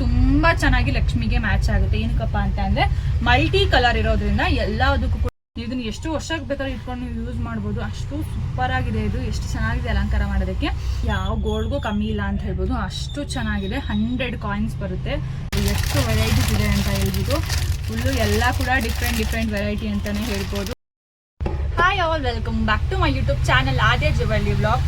ತುಂಬಾ ಚೆನ್ನಾಗಿ ಲಕ್ಷ್ಮಿಗೆ ಮ್ಯಾಚ್ ಆಗುತ್ತೆ. ಏನಕ್ಕಪ್ಪ ಅಂತ ಅಂದ್ರೆ ಮಲ್ಟಿ ಕಲರ್ ಇರೋದ್ರಿಂದ ಎಲ್ಲದಕ್ಕೂ ಕೂಡ ಇದನ್ನ ಎಷ್ಟು ವರ್ಷಕ್ಕೆ ಬೇಕಾದ್ರೆ ಇಟ್ಕೊಂಡು ನೀವು ಯೂಸ್ ಮಾಡ್ಬೋದು. ಅಷ್ಟು ಸೂಪರ್ ಆಗಿದೆ ಇದು. ಎಷ್ಟು ಚೆನ್ನಾಗಿದೆ ಅಲಂಕಾರ ಮಾಡೋದಕ್ಕೆ. ಯಾವ ಗೋಲ್ಡ್ಗೂ ಕಮ್ಮಿ ಇಲ್ಲ ಅಂತ ಹೇಳ್ಬೋದು. ಅಷ್ಟು ಚೆನ್ನಾಗಿದೆ. ಹಂಡ್ರೆಡ್ ಕಾಯಿನ್ಸ್ ಬರುತ್ತೆ. ಎಷ್ಟು ವೆರೈಟೀಸ್ ಇದೆ ಅಂತ ಹೇಳ್ಬಿಟ್ಟು ಫುಲ್ಲು ಎಲ್ಲ ಕೂಡ ಡಿಫ್ರೆಂಟ್ ಡಿಫ್ರೆಂಟ್ ವೆರೈಟಿ ಅಂತಾನೆ ಹೇಳ್ಬೋದು. Hi all welcome back to my YouTube channel ಆದೇ ಜುವಲ್ಲಿ ವ್ಲಾಗ್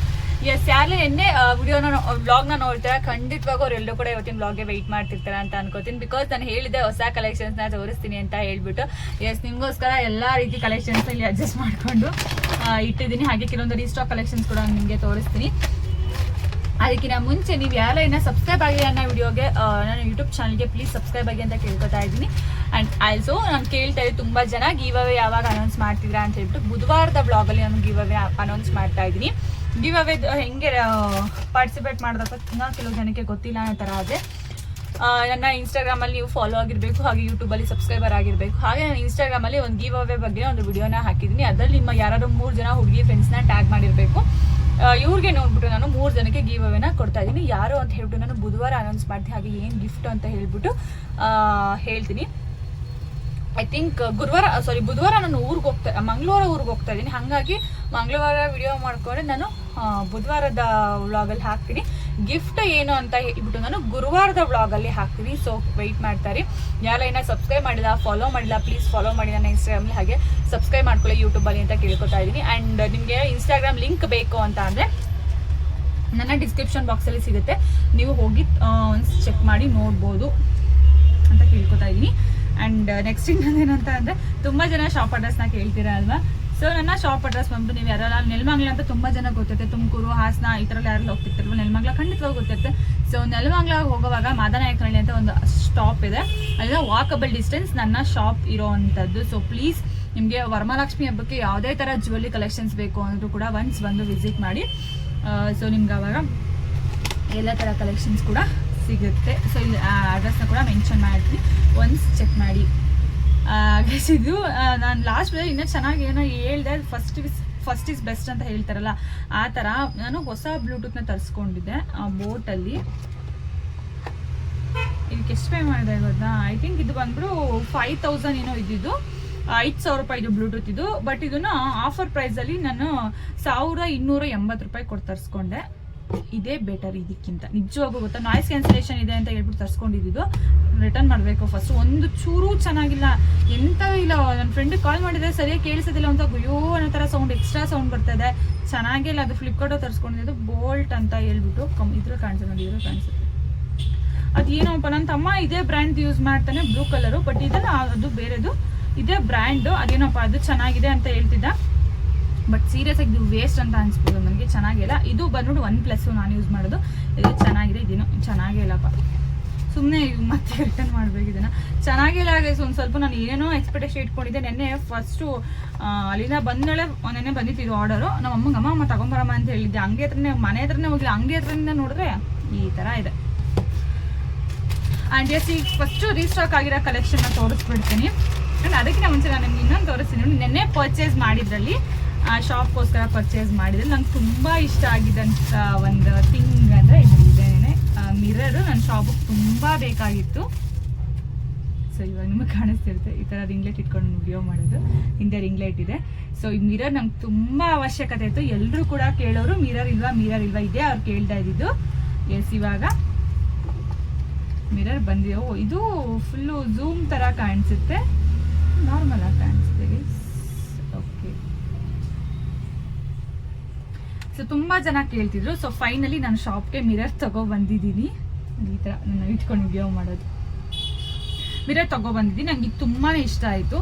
ಎಸ್ ಯಾರೇ ಎನ್ನೆ ವಿಡಿಯೋನ ವ್ಲಾಗ್ನ ನೋಡ್ತಾರೆ? ಖಂಡಿತವಾಗೂ ಅವರೆಲ್ಲರೂ ಕೂಡ ಇವತ್ತಿನ ವ್ಲಾಗ್ಗೆ ವೆಯ್ಟ್ ಮಾಡ್ತಿರ್ತಾರೆ ಅಂತ ಅನ್ಕೋತೀನಿ. ಬಿಕಾಸ್ ನಾನು ಹೇಳಿದೆ ಹೊಸ ಕಲೆಕ್ಷನ್ಸ್ನ ತೋರಿಸ್ತೀನಿ ಅಂತ ಹೇಳ್ಬಿಟ್ಟು. ಎಸ್ ನಿಮಗೋಸ್ಕರ ಎಲ್ಲ ರೀತಿ ಕಲೆಕ್ಷನ್ಸ್ ಇಲ್ಲಿ ಅಡ್ಜಸ್ಟ್ ಮಾಡಿಕೊಂಡು ಇಟ್ಟಿದ್ದೀನಿ. ಹಾಗೆ ಕೆಲವೊಂದು ರೀಸ್ಟಾಕ್ ಕಲೆಕ್ಷನ್ಸ್ ಕೂಡ ನಿಮಗೆ ತೋರಿಸ್ತೀನಿ. ಅದಕ್ಕಿಂತ ಮುಂಚೆ ನೀವು ಯಾರ ಇನ್ನ ಸಬ್ಸ್ಕ್ರೈಬ್ ಆಗಿದೆ ಅನ್ನೋ ವಿಡಿಯೋಗೆ ನಾನು ಯೂಟ್ಯೂಬ್ ಚಾನಲ್ಗೆ ಪ್ಲೀಸ್ ಸಬ್ಸ್ಕ್ರೈಬ್ ಆಗಿ ಅಂತ ಕೇಳ್ಕೊತಾ ಇದ್ದೀನಿ. ಆ್ಯಂಡ್ ಆಲ್ಸೋ ನಾನು ಕೇಳ್ತಾ ಇದ್ದೀನಿ ತುಂಬ ಜನ ಗೀವ್ ಅವೇ ಯಾವಾಗ ಅನೌನ್ಸ್ ಮಾಡ್ತಿದ್ರಾ ಅಂತ ಹೇಳ್ಬಿಟ್ಟು, ಬುಧವಾರದ ಬ್ಲಾಗಲ್ಲಿ ನಾನು ಗೀವ್ ಅವೇ ಅನೌನ್ಸ್ ಮಾಡ್ತಾ ಇದ್ದೀನಿ. ಗಿವ್ ಅವೇ ಹೆಂಗೆ ಪಾರ್ಟಿಸಿಪೇಟ್ ಮಾಡಿದಾಗ ಇನ್ನೂ ಕೆಲವು ಜನಕ್ಕೆ ಗೊತ್ತಿಲ್ಲ ಅನ್ನೋ ಥರ ಆದರೆ ನನ್ನ ಇನ್ಸ್ಟಾಗ್ರಾಮಲ್ಲಿ ನೀವು ಫಾಲೋ ಆಗಿರಬೇಕು, ಹಾಗೆ ಯೂಟ್ಯೂಬಲ್ಲಿ ಸಬ್ಸ್ಕ್ರೈಬರ್ ಆಗಿರಬೇಕು. ಹಾಗೆ ನಾನು ಇನ್ಸ್ಟಾಗ್ರಾಮಲ್ಲಿ ಒಂದು ಗಿವ್ ಅವೇ ಬಗ್ಗೆ ಒಂದು ವಿಡಿಯೋನ ಹಾಕಿದ್ದೀನಿ. ಅದರಲ್ಲಿ ನಿಮ್ಮ ಯಾರಾದ್ರು ಮೂರು ಜನ ಹುಡುಗಿ ಫ್ರೆಂಡ್ಸ್ನ ಟ್ಯಾಗ್ ಮಾಡಿರಬೇಕು. ಇವ್ರಿಗೆ ನೋಡ್ಬಿಟ್ಟು ನಾನು ಮೂರು ಜನಕ್ಕೆ ಗಿವ್ ಅವೇನ ಕೊಡ್ತಾ ಇದ್ದೀನಿ. ಯಾರು ಅಂತ ಹೇಳ್ಬಿಟ್ಟು ನಾನು ಬುಧವಾರ ಅನೌನ್ಸ್ ಮಾಡ್ತೀನಿ ಹಾಗೆ ಏನು ಗಿಫ್ಟ್ ಅಂತ ಹೇಳ್ಬಿಟ್ಟು ಹೇಳ್ತೀನಿ. ಐ ಥಿಂಕ್ ಗುರುವಾರ ಸಾರಿ ಬುಧವಾರ ನಾನು ಊರಿಗೆ ಹೋಗ್ತಾ ಮಂಗಳವಾರ ಊರಿಗೆ ಹೋಗ್ತಾ ಇದ್ದೀನಿ. ಹಾಗಾಗಿ ಮಂಗಳವಾರ ವಿಡಿಯೋ ಮಾಡ್ಕೊಂಡ್ರೆ ನಾನು ಬುಧವಾರದ ವ್ಲಾಗಲ್ಲಿ ಹಾಕ್ತೀನಿ. ಗಿಫ್ಟ್ ಏನು ಅಂತ ಹೇಳ್ಬಿಟ್ಟು ನಾನು ಗುರುವಾರದ ವ್ಲಾಗಲ್ಲಿ ಹಾಕ್ತೀನಿ. ಸೊ ವೆಯ್ಟ್ ಮಾಡ್ತಾರೆ. ಯಾರ ಏನೋ ಸಬ್ಸ್ಕ್ರೈಬ್ ಮಾಡಿಲ್ಲ ಫಾಲೋ ಮಾಡಿಲ್ಲ ಪ್ಲೀಸ್ ಫಾಲೋ ಮಾಡಿ ನನ್ನ ಇನ್ಸ್ಟಾಗ್ರಾಮಲ್ಲಿ ಹಾಗೆ ಸಬ್ಸ್ಕ್ರೈಬ್ ಮಾಡ್ಕೊಳ್ಳಿ ಯೂಟ್ಯೂಬಲ್ಲಿ ಅಂತ ಕೇಳ್ಕೊತಾ ಇದ್ದೀನಿ. ಆ್ಯಂಡ್ ನಿಮಗೆ ಇನ್ಸ್ಟಾಗ್ರಾಮ್ ಲಿಂಕ್ ಬೇಕು ಅಂತ ಅಂದರೆ ನನ್ನ ಡಿಸ್ಕ್ರಿಪ್ಷನ್ ಬಾಕ್ಸಲ್ಲಿ ಸಿಗುತ್ತೆ. ನೀವು ಹೋಗಿ ಒಂದು ಚೆಕ್ ಮಾಡಿ ನೋಡ್ಬೋದು ಅಂತ ಕೇಳ್ಕೊತಾ ಇದ್ದೀನಿ. ಆ್ಯಂಡ್ ನೆಕ್ಸ್ಟ್ ಇನ್ನೊಂದೇನು ಅಂತ ಅಂದರೆ, ತುಂಬ ಜನ ಶಾಪ್ ಅಡ್ರೆಸ್ನ ಕೇಳ್ತೀರಾ ಅಲ್ವಾ? ಸೊ ನನ್ನ ಶಾಪ್ ಅಡ್ರೆಸ್ ಬಂದು ನೀವು ಯಾರಲ್ಲ ನೆಲಮಂಗ್ಲ ಅಂತ ತುಂಬ ಜನ ಗೊತ್ತಿರುತ್ತೆ. ತುಮಕೂರು, ಹಾಸನ ಈ ಥರ ಯಾರೆಲ್ಲ ಹೋಗ್ತಿರ್ತಾರಲ್ವ? ನೆಲಮಂಗ್ಲ ಖಂಡಿತವಾಗಿ ಗೊತ್ತಿರುತ್ತೆ. ಸೊ ನೆಲಮಂಗ್ಲ ಹೋಗುವಾಗ ಮಾದನಾಯಕನಹಳ್ಳಿ ಅಂತ ಒಂದು ಸ್ಟಾಪ್ ಇದೆ. ಅಲ್ಲಿಂದ ವಾಕಬಲ್ ಡಿಸ್ಟೆನ್ಸ್ ನನ್ನ ಶಾಪ್ ಇರೋ ಅಂಥದ್ದು ಸೊ ಪ್ಲೀಸ್ ನಿಮಗೆ ವರಮಹಾಲಕ್ಷ್ಮಿ ಹಬ್ಬಕ್ಕೆ ಯಾವುದೇ ಥರ ಜ್ಯುವೆಲ್ಲರಿ ಕಲೆಕ್ಷನ್ಸ್ ಬೇಕು ಅಂದರೂ ಕೂಡ ಒನ್ಸ್ ಬಂದು ವಿಸಿಟ್ ಮಾಡಿ. ಸೊ ನಿಮ್ಗೆ ಅವಾಗ ಎಲ್ಲ ಥರ ಕಲೆಕ್ಷನ್ಸ್ ಕೂಡ ಸಿಗುತ್ತೆ. ಸೊ ಇಲ್ಲಿ ಅಡ್ರೆಸ್ನ ಕೂಡ ಮೆನ್ಷನ್ ಮಾಡ್ತೀನಿ. ಒನ್ಸ್ ಚೆಕ್ ಮಾಡಿ. ಇದು ನಾನು ಲಾಸ್ಟ್ ಇನ್ನೂ ಚೆನ್ನಾಗಿ ಏನೋ ಹೇಳ್ದೆ ಫಸ್ಟ್ ಫಸ್ಟ್ ಇಸ್ ಬೆಸ್ಟ್ ಅಂತ ಹೇಳ್ತಾರಲ್ಲ, ಆ ಥರ ನಾನು ಹೊಸ ಬ್ಲೂಟೂತ್ನ ತರಿಸ್ಕೊಂಡಿದ್ದೆ, ಆ ಬೋಟಲ್ಲಿ ಇದಕ್ಕೆ ಎಷ್ಟು ಪೇ ಮಾಡಿದೆ ಗೊತ್ತಾ? ಐ ಥಿಂಕ್ ಇದು ಬಂದ್ಬಿಟ್ಟು ಫೈವ್ ತೌಸಂಡ್ ಏನೋ ಇದ್ದಿದ್ದು. ಐದು ಸಾವಿರ ರೂಪಾಯಿ ಇದು ಬ್ಲೂಟೂತ್ ಇದು. ಬಟ್ ಇದನ್ನು ಆಫರ್ ಪ್ರೈಸಲ್ಲಿ ನಾನು ಸಾವಿರ ಇನ್ನೂರ ಎಂಬತ್ತು ರೂಪಾಯಿ ಕೊಟ್ಟು ತರಿಸ್ಕೊಂಡೆ. ಇದೇ ಬೆಟರ್ ಇದಕ್ಕಿಂತ. ನಿಜವಾಗೂ ಗೊತ್ತಾ? ನಾಯ್ಸ್ ಕ್ಯಾನ್ಸಲೇಷನ್ ಇದೆ ಅಂತ ಹೇಳ್ಬಿಟ್ಟು ತರಿಸ್ಕೊಂಡಿದ್ದು. ರಿಟರ್ನ್ ಮಾಡಬೇಕು ಫಸ್ಟ್ ಒಂದು ಚೂರು ಚೆನ್ನಾಗಿಲ್ಲ. ಎಂತ ಇಲ್ಲ ನನ್ನ ಫ್ರೆಂಡ್ ಕಾಲ್ ಮಾಡಿದ್ರೆ ಸರಿಯಾಗಿ ಕೇಳಿಸೋದಿಲ್ಲ ಅಂತ ಅಯ್ಯೋ ಅನ್ನೋ ಥರ ಸೌಂಡ್ ಎಕ್ಸ್ಟ್ರಾ ಸೌಂಡ್ ಬರ್ತದೆ ಚೆನ್ನಾಗಿಲ್ಲ ಅದು ಫ್ಲಿಪ್ಕಾರ್ಟ್ ತರಿಸ್ಕೊಂಡಿದ್ದು. ಬೋಲ್ಟ್ ಅಂತ ಹೇಳ್ಬಿಟ್ಟು ಕಮ್ ಇದ್ರ ಕಾಣಿಸುತ್ತೆ ನೋಡಿ ಇದ್ರ ಕಾಣಿಸುತ್ತೆ ಅದೇನೋಪ್ಪ ನನ್ನ ತಮ್ಮ ಇದೇ ಬ್ರ್ಯಾಂಡ್ ಯೂಸ್ ಮಾಡ್ತಾನೆ ಬ್ಲೂ ಕಲರು ಬಟ್ ಇದನ್ನ, ಅದು ಬೇರೆದು, ಇದೇ ಬ್ರ್ಯಾಂಡು ಅದೇನೋಪ್ಪ, ಅದು ಚೆನ್ನಾಗಿದೆ ಅಂತ ಹೇಳ್ತಿದ್ದ. ಬಟ್ ಸೀರಿಯಸ್ ಆಗಿ ವೇಸ್ಟ್ ಅಂತ ಅನ್ಸ್ಬೋದು ನನಗೆ ಚೆನ್ನಾಗಿಲ್ಲ ಇದು ಬಂದ್ಬಿಟ್ಟು ಒನ್ ಪ್ಲಸ್ ನಾನು ಯೂಸ್ ಮಾಡೋದು. ಇದು ಚೆನ್ನಾಗಿದೆ, ಇದೇನು ಚೆನ್ನಾಗೇ ಇಲ್ಲಪ್ಪ. ಸುಮ್ಮನೆ ಮತ್ತೆ ರಿಟರ್ನ್ ಮಾಡ್ಬೇಕು ಇದನ್ನ. ಚೆನ್ನಾಗಿಲ್ಲ guys. ಒಂದು ಸ್ವಲ್ಪ ನಾನು ಏನೇನೋ ಎಕ್ಸ್ಪೆಕ್ಟೇಷನ್ ಇಟ್ಕೊಂಡಿದ್ದೆ. ನೆನ್ನೆ ಫಸ್ಟು ಅಲ್ಲಿಂದ ಬಂದಳೆ ನೆನ್ನೆ ಬಂದಿತ್ತು ಇದು ಆರ್ಡರು ನಮ್ಮ ಅಮ್ಮಗೆ, ಅಮ್ಮ ತಗೊಂಬರಮ್ಮ ಅಂತ ಹೇಳಿದ್ದೆ. ಹಂಗೆ ಹತ್ರನೇ, ಮನೆ ಹತ್ರನೇ ಹೋಗಿಲ್ಲ ಹಂಗೆ ಹತ್ರನೇ ನೋಡಿದ್ರೆ ಈ ಥರ ಇದೆ. ಆ್ಯಂಡ್ ಎಸ್ ಈಗ ಫಸ್ಟು ರೀಸ್ಟಾಕ್ ಆಗಿರೋ ಕಲೆಕ್ಷನ್ನ ತೋರಿಸ್ಬಿಡ್ತೀನಿ. ಆ್ಯಂಡ್ ಅದಕ್ಕಿಂತ ಮುಂಚೆ ನಾನು ನಿಮ್ಗೆ ಇನ್ನೊಂದು ತೋರಿಸ್ತೀನಿ. ನೆನ್ನೆ ಪರ್ಚೇಸ್ ಮಾಡಿದ್ರಲ್ಲಿ ಶಾಪ್ಗೋಸ್ಕರ ಪರ್ಚೇಸ್ ಮಾಡಿದ್ರೆ ನಂಗೆ ತುಂಬ ಇಷ್ಟ ಆಗಿದ್ದಂಥ ಒಂದು ಥಿಂಗ್ ಅಂದರೆ ಇದು ಇದೇನೆ. ಮಿರರು ನನ್ನ ಶಾಪಿಗೆ ತುಂಬ ಬೇಕಾಗಿತ್ತು. ಸೊ ಇವಾಗ ನಿಮಗೆ ಕಾಣಿಸ್ತಿರುತ್ತೆ, ಈ ಥರ ರಿಂಗ್ಲೆಟ್ ಇಟ್ಕೊಂಡು ವಿಡಿಯೋ ಮಾಡೋದು. ಹಿಂದೆ ರಿಂಗ್ಲೆಟ್ ಇದೆ. ಸೊ ಈ ಮಿರರ್ ನಂಗೆ ತುಂಬ ಅವಶ್ಯಕತೆ ಇತ್ತು. ಎಲ್ಲರೂ ಕೂಡ ಕೇಳೋರು ಮಿರರ್ ಇಲ್ವಾ ಮಿರರ್ ಇಲ್ವಾ? ಇದೆ ಅವ್ರು ಕೇಳ್ತಾ ಇದ್ದಿದ್ದು. ಎಸ್ ಇವಾಗ ಮಿರರ್ ಬಂದಿದೆ. ಓ, ಇದು ಫುಲ್ಲು ಝೂಮ್ ಥರ ಕಾಣಿಸುತ್ತೆ. ನಾರ್ಮಲ್ ಆಗಿ ಕಾಣಿಸುತ್ತೆ ಓಕೆ ಸೊ ತುಂಬ ಜನ ಕೇಳ್ತಿದ್ರು. ಸೊ ಫೈನಲಿ ನಾನು ಶಾಪ್ಗೆ ಮಿರರ್ ತಗೋ ಬಂದಿದ್ದೀನಿ. ಈ ಥರ ನಾನು ಇಟ್ಕೊಂಡು ವಿಡಿಯೋ ಮಾಡೋದು. ಮಿರರ್ ತಗೋ ಬಂದಿದ್ದೀನಿ. ನನಗೆ ತುಂಬಾ ಇಷ್ಟ ಆಯಿತು.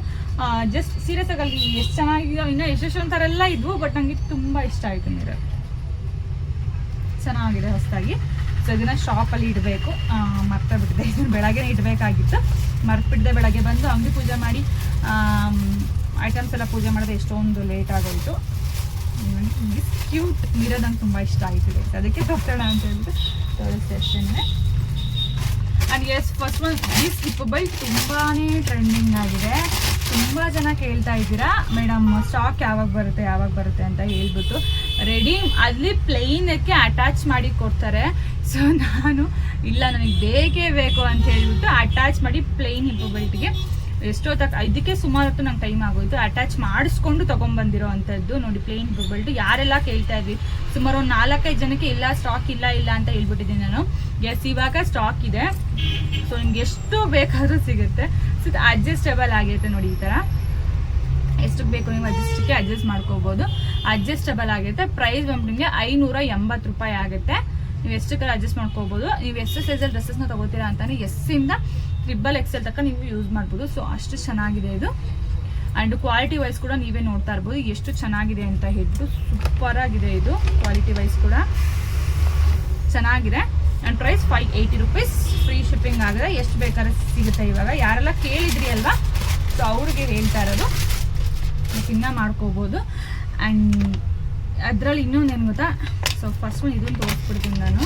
ಜಸ್ಟ್ ಸೀರಿಯಸ್ ಆಗಿ ಎಷ್ಟು ಚೆನ್ನಾಗಿದ್ದಾವೆ ಇನ್ನೂ ಎಷ್ಟೆಷ್ಟೊಂದು ಥರ ಎಲ್ಲ ಇದ್ವು ಬಟ್ ನನಗೆ ತುಂಬ ಇಷ್ಟ ಆಯಿತು ಮಿರರ್ ಚೆನ್ನಾಗಿದೆ ಹೊಸದಾಗಿ. ಸೊ ಇದನ್ನ ಶಾಪಲ್ಲಿ ಇಡಬೇಕು. ಮರ್ತಾ ಬಿಟ್ಟಿದೆ ಇದನ್ನು ಬೆಳಗ್ಗೆ ಇಡಬೇಕಾಗಿತ್ತು. ಮರ್ತ್ಬಿಟ್ಟಿದೆ ಬೆಳಗ್ಗೆ ಬಂದು ಅಂಗಡಿ ಪೂಜೆ ಮಾಡಿ ಐಟಮ್ಸ್ ಎಲ್ಲ ಪೂಜೆ ಮಾಡಿದ್ರೆ ಎಷ್ಟೊಂದು ಲೇಟ್ ಆಗೋಯ್ತು. ಕ್ಯೂಟ್ ಮೀರಾ ನಂಗೆ ತುಂಬ ಇಷ್ಟ ಆಯಿತು. ಅದಕ್ಕೆ ತಪ್ಪೋಣ ಅಂತ ಹೇಳ್ಬಿಟ್ಟು ತೋರಿಸ್ತೆ ಅಷ್ಟೇ ಆ್ಯಂಡ್ ಎಸ್ ಫಸ್ಟ್ ಒನ್ ಈ ಬೈ ತುಂಬಾ ಟ್ರೆಂಡಿಂಗ್ ಆಗಿದೆ. ತುಂಬ ಜನ ಕೇಳ್ತಾ ಇದ್ದೀರಾ, ಮೇಡಮ್ ಸ್ಟಾಕ್ ಯಾವಾಗ ಬರುತ್ತೆ ಯಾವಾಗ ಬರುತ್ತೆ ಅಂತ ಹೇಳ್ಬಿಟ್ಟು. ರೆಡಿ ಅಲ್ಲಿ ಪ್ಲೈನಕ್ಕೆ ಅಟ್ಯಾಚ್ ಮಾಡಿ ಕೊಡ್ತಾರೆ. ಸೊ ನಾನು, ಇಲ್ಲ, ನನಗೆ ಬೇಕೇ ಬೇಕು ಅಂತ ಹೇಳ್ಬಿಟ್ಟು ಅಟ್ಯಾಚ್ ಮಾಡಿ ಪ್ಲೇನ್ ಹಿಪ್ಪು ಬೆಲ್ಟ್ಗೆ ಎಷ್ಟೋ ತಕ್ಕ ಇದಕ್ಕೆ ಸುಮಾರು ಹೊತ್ತು ನಂಗೆ ಟೈಮ್ ಆಗೋಯ್ತು. ಅಟ್ಯಾಚ್ ಮಾಡಿಸ್ಕೊಂಡು ತೊಗೊಂಬಂದಿರೋ ಅಂಥದ್ದು ನೋಡಿ ಪ್ಲೇನ್ ಬಬಲ್ಟ್ ಬೆಲ್ಟ್ ಯಾರೆಲ್ಲ ಕೇಳ್ತಾ ಇದ್ವಿ ಸುಮಾರು ಒಂದು ನಾಲ್ಕೈದು ಜನಕ್ಕೆ ಇಲ್ಲ ಸ್ಟಾಕ್ ಇಲ್ಲ ಇಲ್ಲ ಅಂತ ಹೇಳ್ಬಿಟ್ಟಿದ್ದೀನಿ ನಾನು. ಎಸ್ ಇವಾಗ ಸ್ಟಾಕ್ ಇದೆ. ಸೊ ನಿಮ್ಗೆ ಎಷ್ಟು ಬೇಕಾದರೂ ಸಿಗುತ್ತೆ. ಸೊ ಇದು ಅಡ್ಜಸ್ಟಬಲ್ ಆಗಿರುತ್ತೆ ನೋಡಿ ಈ ಥರ ಎಷ್ಟು ಬೇಕು ನೀವು ಅಡ್ಜಸ್ಟ್ಗೆ ಅಡ್ಜಸ್ಟ್ ಮಾಡ್ಕೋಬೋದು. ಅಡ್ಜಸ್ಟಬಲ್ ಆಗಿರುತ್ತೆ ಪ್ರೈಸ್ ಬಂದು ನಿಮಗೆ ಐನೂರ ಎಂಬತ್ತು ರೂಪಾಯಿ ಆಗುತ್ತೆ. ನೀವು ಎಷ್ಟಕ್ಕೆ ಅಡ್ಜಸ್ಟ್ ಮಾಡ್ಕೋಬೋದು. ನೀವು ಎಷ್ಟು ಸೈಜಲ್ಲಿ ಡ್ರೆಸ್ಸಸ್ನ ತಗೋತೀರಾ ಎಸ್ ಎಸ್ಸಿಂದ ಟ್ರಿಬಲ್ ಎಕ್ಸೆಲ್ ತಕ್ಕ ನೀವು ಯೂಸ್ ಮಾಡ್ಬೋದು. ಸೊ ಅಷ್ಟು ಚೆನ್ನಾಗಿದೆ ಇದು. ಆ್ಯಂಡ್ ಕ್ವಾಲಿಟಿ ವೈಸ್ ಕೂಡ ನೀವೇ ನೋಡ್ತಾ ಇರ್ಬೋದು. ಎಷ್ಟು ಚೆನ್ನಾಗಿದೆ ಅಂತ ಹೇಳ್ಬಿಟ್ಟು ಸೂಪರ್ ಆಗಿದೆ ಇದು ಕ್ವಾಲಿಟಿ ವೈಸ್ ಕೂಡ. ಚೆನ್ನಾಗಿದೆ. And price five eighty rupees free shipping ಆಗಿದೆ. ಎಷ್ಟು ಬೇಕಾದ್ರೆ ಸಿಗುತ್ತೆ ಇವಾಗ. ಯಾರೆಲ್ಲ ಕೇಳಿದ್ರಿ ಅಲ್ವಾ? ಸೊ ಅವ್ರಿಗೆ ಹೇಳ್ತಾ ಇರೋದು. ಇನ್ನ ಮಾಡ್ಕೋಬೋದು. ಆ್ಯಂಡ್ ಅದರಲ್ಲಿ ಏನು ಗೊತ್ತಾ? ಸೊ ಫಸ್ಟ್ ಇದನ್ನು ತೋರಿಸ್ಬಿಡ್ತೀನಿ ನಾನು.